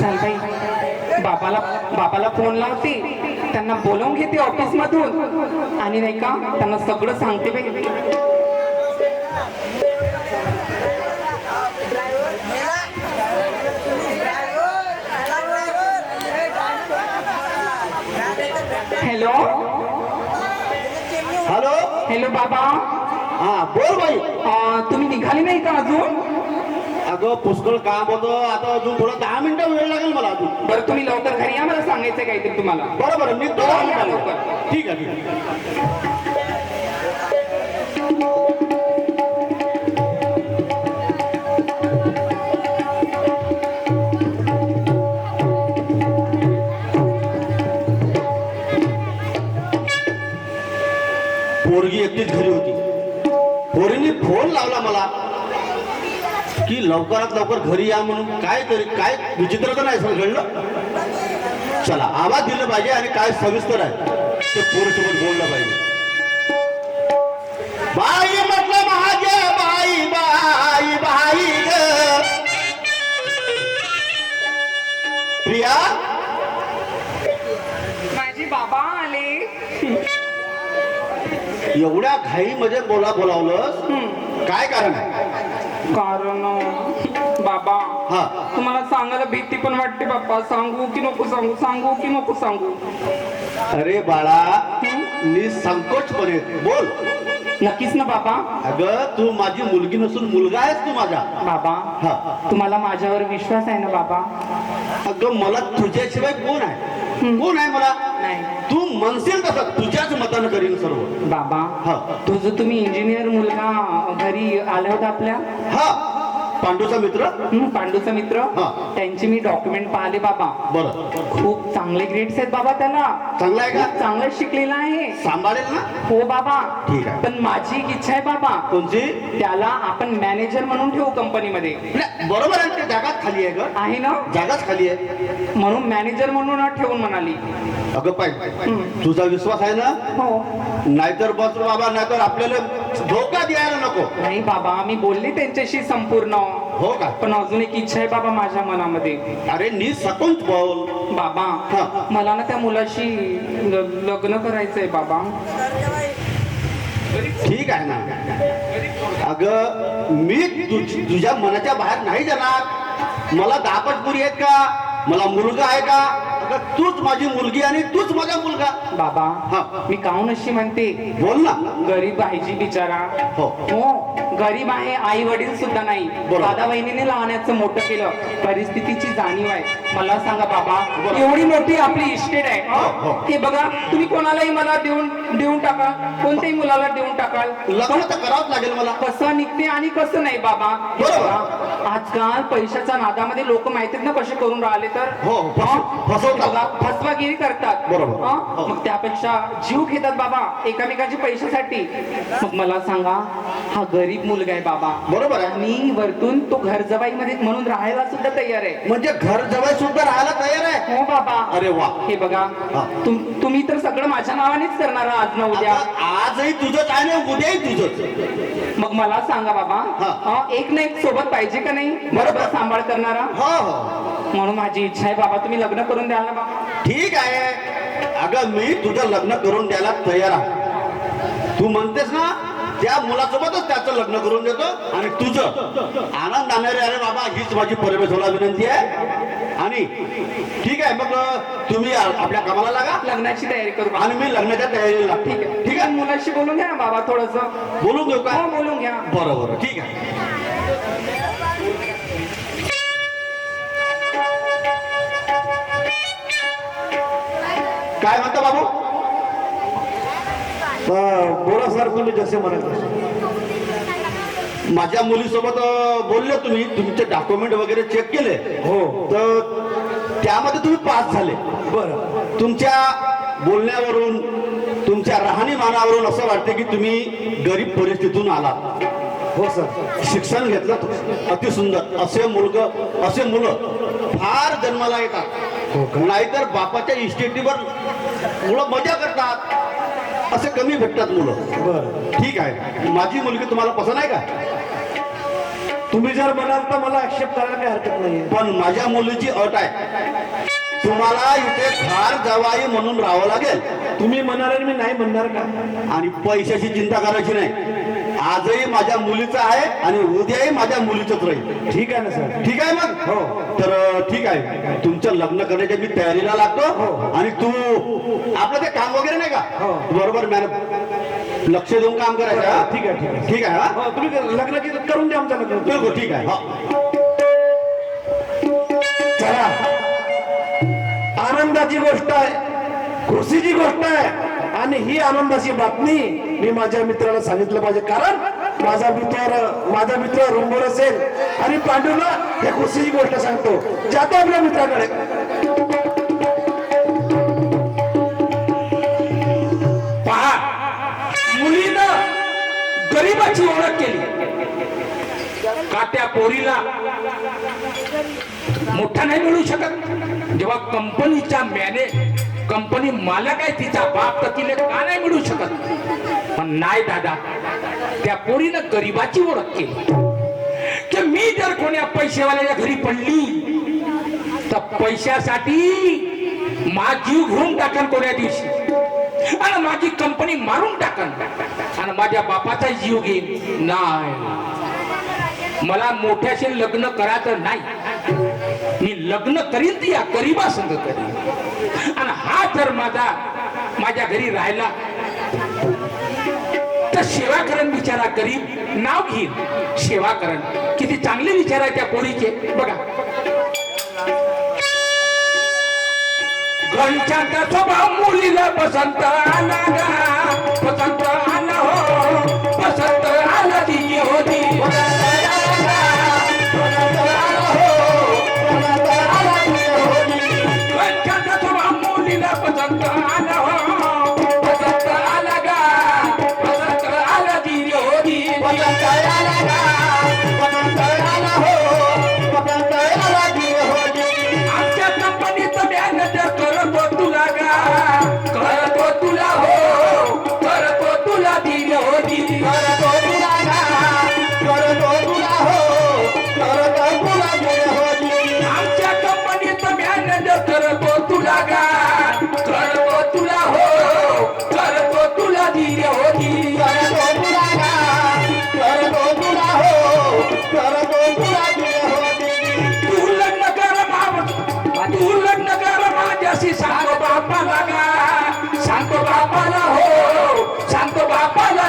चालतंय बाबाला बाबाला फोन लावते. त्यांना बोलवून घेते ऑफिस मधून. आणि नाही का त्यांना सगळं सांगते बाई. हॅलो हॅलो हॅलो बाबा. हा बोल बाई. तुम्ही निघाले नाही का अजून? अगं पुष्कळ काम होतं. आता अजून थोडं दहा मिनिटं वेळ लागेल मला अजून. बरं तुम्ही लवकर घरी या मला सांगायचं काहीतरी तुम्हाला. बरं बरं मी तो या लवकर. ठीक आहे ठीक आहे. पोरगी एकटीच घरी होती. पोरीने फोन लावला मला. की लवकरात लवकर घरी या म्हणून काय तरी काय विचित्र तर नाही घडलं? चला आवाज दिलं पाहिजे आणि काय सविस्तर आहे ते पोरीसोबत बोललं पाहिजे. बाई म्हटलं महागे बाई बाई बाई प्रिया? माझे बाबा आले. एवढ्या घाईमध्ये बोला बोलावलं. काय कारण आहे? कारण बाबा हा. तुम्हाला सांगायला भीती पण वाटते बाप्पा सांगू की नको सांगू? सांगू की नको सांगू? अरे बाळा निसंकोचपणे बोल. नक्कीच ना बाबा. अगं तू माझी मुलगी नसून मुलगा आहेस तू माझा. बाबा हा. तुम्हाला माझ्यावर विश्वास आहे ना बाबा? अगं मला तुझ्याशिवाय कोण आहे? कोण आहे मला? नाही. तू म्हणशील तसं. तुझ्याच मतानं करीन सर्व. बाबा हा. तो जो तुम्ही इंजिनियर मुलगा घरी आला होता आपल्या? हा. पांडूचा मित्र? पांडूचा मित्र. हा. त्यांचे मी डॉक्युमेंट पाहिले बाबा. बरं. खूप चांगले ग्रेड्स आहेत बाबा त्याला. चांगला आहे का? चांगलं शिकलेला आहे. सांभाळेल ना? हो बाबा. ठीक आहे. पण माझी एक इच्छा आहे बाबा. कोणची? त्याला आपण मॅनेजर म्हणून ठेवू कंपनीमध्ये नाही, बरोबर आहे ते जागाच खाली आहे ग. आहे ना? जागाच खाली आहे. म्हणून मॅनेजर म्हणून ठेवून म्हणाली. अगं पाय तुझा विश्वास आहे ना? हो. नाहीतर बस बाबा नाहीतर आपल्याला धोका द्यायला नको. नाही बाबा मी बोलले त्यांच्याशी संपूर्ण. हो का? पण अजून एक इच्छा आहे बाबा माझ्या मनामध्ये. अरे नी सकून बोल. बाबा. मला ना त्या मुलाशी ल- लग्न करायचंय बाबा. ठीक आहे ना. अगं मी तुझ- तुझ्या मनाच्या बाहेर नाही जाणार. मला दापटपुरी आहेत का? मला मुलगा आहे का? अगं तूच माझी मुलगी आणि तूच माझा मुलगा. बाबा हा. मी काहून अशी म्हणते? बोल ना. गरीब आहे जी बिचारा. हो. हो गरीब आहे आई वडील सुद्धा नाही. बरोबर. दादा बहिणीने लहानाचं मोठं केलं. परिस्थितीची जाणीव आहे. मला सांगा बाबा. एवढी मोठी आपली इस्टेट आहे हो, हो. हे. बघा तुम्ही कोणालाही मला देऊन देऊन टाका. कोणत्याही मुलाला देऊन टाकाल. लग्न तर करावंच लागेल मला. कसं निघते आणि कसं नाही बाबा? आजकाल पैशाच्या नादामध्ये लोक माहितीत ना कसे करून राहिले तर? हो. बघा, फसवागिरी करतात. बरोबर. मग त्यापेक्षा जीव घेतात बाबा एकामेकाच्या पैशासाठी. मग मला सांगा हा गरीब मुलगा आहे बाबा. बरोबर आहे. आणि वरतून तो घरमध्ये म्हणून राहायला सुद्धा तयार आहे. म्हणजे घर जवळ सुद्धा राहायला तयार आहे. हो बाबा. अरे वा. हे बघा हा. तुम- तुम्ही तर सगळं माझ्या नावानेच करणार आज ना उद्या? आता आजही तुझंच आहे ना उद्याही तुझंच. मग मला सांगा बाबा हा. हा, एक ना एक सोबत पाहिजे का नाही? बरोबर सांभाळ करणारा हो? हो म्हणून माझी इच्छा आहे बाबा तुम्ही लग्न करून द्याल ना बाबा. ठीक आहे. अगं मी तुझं लग्न करून द्यायला तयार आहे. तू म्हणतेस ना त्या मुलासोबतच त्याचं लग्न करून देतो आणि तुझं. आनंदाने रे अरे बाबा हीच माझी परमेश्वरला विनंती आहे. आणि ठीक आहे मग तुम्ही आपल्या कामाला लागा. लग्नाची तयारी करू. आणि मी लग्नाच्या तयारीला ठीक आहे. ठीक आहे? मुलाशी बोलून घ्या बाबा थोडस. बोलून घेऊ का? हो बोलून घ्या. बरं बरं. ठीक आहे. काय म्हणता बाबू? बोला सर तुम्ही जसे म्हणाल माझ्या मुलीसोबत बोलले तुम्ही तुमचे डॉक्युमेंट वगैरे चेक केले. हो. तर त्यामध्ये तुम्ही पास झाले. बरं. तुमच्या बोलण्यावरून तुमच्या राहणीमानावरून असं वाटते की तुम्ही गरीब परिस्थितीतून आलात. हो सर. शिक्षण घेतलं अतिसुंदर असे मुलग असे मुलं फार जन्माला हो येतात नाहीतर बापाच्या इस्टेटीवर मुलं मजा करतात. असे कमी भेटतात मुलं. बरं. ठीक आहे. माझी मुलगी तुम्हाला पसंत आहे का? तुम्ही जर म्हणाल तर मला ऍक्सेप्ट करायला काही हरकत नाही पण माझ्या मुलीची अट आहे. तुम्हाला इथे फार जवाई म्हणून राहावं लागेल. तुम्ही म्हणाल आणि मी नाही म्हणणार का? आणि पैशाची चिंता करायची नाही. आजही माझ्या मुलीचं आहे आणि उद्याही माझ्या मुलीचंच राहील. ठीक आहे ना सर ठीक आहे मग? हो. तर ठीक आहे. तुमचं लग्न करण्याच्या मी तयारीला लागतो. आणि तू आपलं ते काम वगैरे नाही का? हो. बरोबर मॅडम. लक्ष देऊन काम करायचं हा? ठीक आहे, ठीक आहे. ठीक आहे हा? हो तुम्ही लग्नाची करून द्या आमचं लग्न बिलकुल ठीक आहे हा. चला. आनंदाची गोष्ट आहे खुशीची गोष्ट आहे आणि ही आनंदाची बातमी मी माझ्या मित्राला सांगितलं पाहिजे. कारण माझा मित्र माझा मित्र रुंबोर असेल आणि पांडूला हे खुशीची गोष्ट सांगतो. जातो आपल्या मित्राकडे. गरीबाची ओळख केली. का त्या पोरीला मोठा नाही मिळू शकत. जेव्हा कंपनीच्या मॅने कंपनी मालक आहे तिचा बाप तर तिला का नाही मिळू शकत? पण नाही दादा त्या पोरीनं गरिबाची ओळख केली. की मी जर कोण्या पैसेवाल्याच्या घरी पडली तर पैशासाठी माझी जीव घेऊन टाकन कोण्या दिवशी? आणि माझी कंपनी मारून टाकन. माझ्या बापाचा जीव घेईन. नाही. मला मोठ्याशी लग्न करायचं नाही. मी लग्न करीन ती या गरीबा संघ करीन. आणि हा जर माझा माझ्या घरी राहिला तर सेवाकरण बिचारा गरीब नाव घेईन. सेवाकरण. किती चांगले विचार आहे त्या पोरीचे. बघा. घनशांचा स्वभाव मुलीला पसंत आला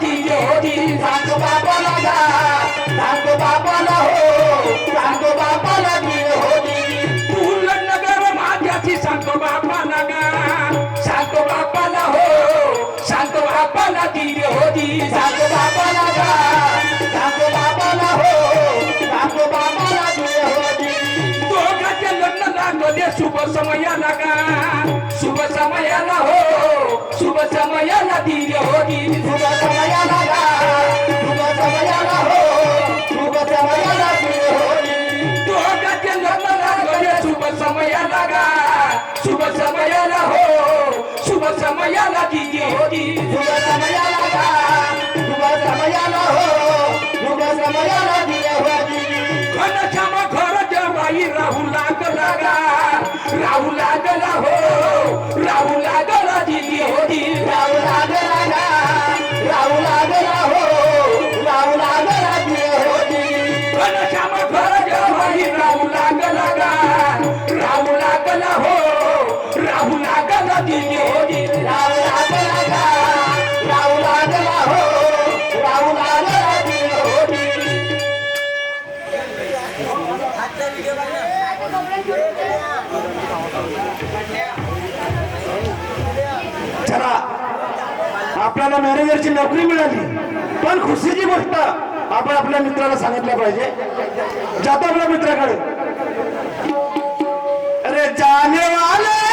दिली होती सांगतो बापाला गा सांगतो बापाला हो. सांगतो बापाला दिली होती तू लग्न कर सांगतो बापाला गा सांगतो बापाला हो. सांगतो बापाला दिली होती सांगतो बापाला गा सांगतो बापाला हो. सांगतो बापाला दिली होती दोघांचे लग्न लागले शुभ समयाला का? शुभ समयाला हो. शुभ समयाला दिव्य होती शुभ समयाला शुभ समय हो शुभ समय दिव्य होती दोघाचे लग्न लागले शुभ समयाला गा शुभ समयाला हो शुभ समय दिव्य होती शुभ समयाला गा शुभ समयाला हो शुभ समयाला दिव्य होती घन क्षमा बाई राहू लागला गा राहू लागला हो राहू लागला दिली होती. राहू लागला गा राहू लागला हो राहू लागला दिले होती. घनश्याम घर बाई राहू लागला गा राहू लागला हो राहू लागला दिली होती. राहू आपल्याला मॅनेजरची नोकरी मिळाली. पण खुशीची गोष्ट आपण आपल्या मित्राला सांगितलं पाहिजे. जातो आपल्या मित्राकडे. अरे जाने वाले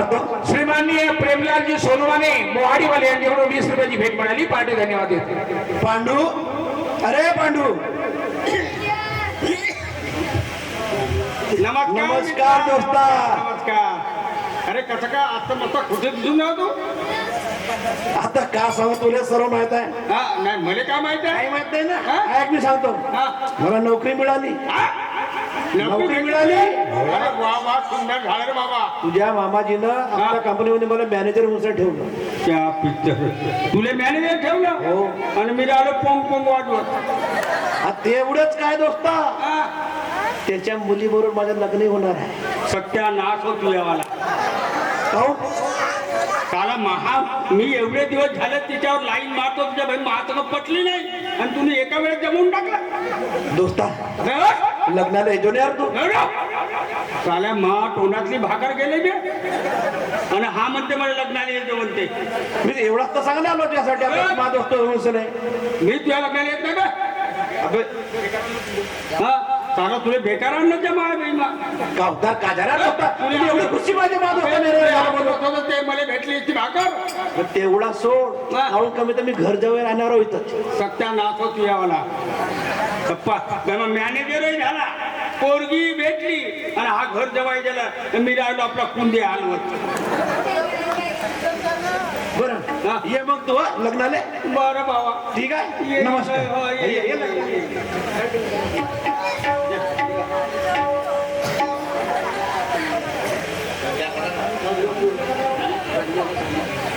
मित्राला हात मारतो. श्रीमाननीय प्रेमलालजी सोनवाने मोहाडीवाले यांच्याकडून वीस रुपयाची भेट मिळाली पार्टी धन्यवाद देते. पांडू अरे पांडू. नमस्कार नमस्कार दोस्ता. नमस्कार. अरे कसं काय आता मस्त कुठे दिसून राहतो आता का सांगू तुला सर्व माहीत आहे. हा नाही मला काय माहीत आहे? माहीत नाही ना? ऐक मी सांगतो. हा? मला नोकरी मिळाली? नोकरी मिळाली? अरे वा वा सुंदर झालं रे बाबा. तुझ्या मामाजीनं आपल्या कंपनीमध्ये मला मॅनेजर म्हणून ठेवलं. त्या पिक्चर तुला मॅनेजर हो. ठेवलं आणि मी राहिलो पोंग पोंग वाजवत आ, तेवढंच काय दोस्ता? हा? त्याच्या मुलीबरोबर माझं लग्न होणार आहे. सत्यानाश हो तुझ्यावाला. काहून काला महा मी एवढे दिवस झाले तिच्यावर लाईन मारतो तुझ्या भाई महात्मा पटली नाही. आणि तुम्ही एका वेळेस जमवून टाकला. दोस्ता. हं? लग्नाला येतो नाही यार तू? साल्या मा तोंडातली भाकर गेले बे आणि हा म्हणते मला लग्नाला येतो म्हणते. मी एवढाच तर सांगणार आलो त्यासाठी. आपला मा दोस्त नाही मी तुझ्या लग्नाला येत नाही हा? साला तुला बेकार आणलं त्या माय बाई मा गावदार काजारा दोस्ता तुझी एवढी खुशी माझ्या मा दोस्ता ते मला भेटली ती भाकर. तेवढा सोड. काहून कमी तर मी घर जवळ राहणार आहोत इथंच सत्यानाश हो तुझ्यावाला गप्पा. मॅनेजरही झाला. पोरगी भेटली. आणि हा घर जवाई गेला. तर मी राहिलो आपला कुंदे हलवत बरं. हा. ये मग तू लग्नाले? बरं बाबा ठीक आहे. नमस्कार. हो.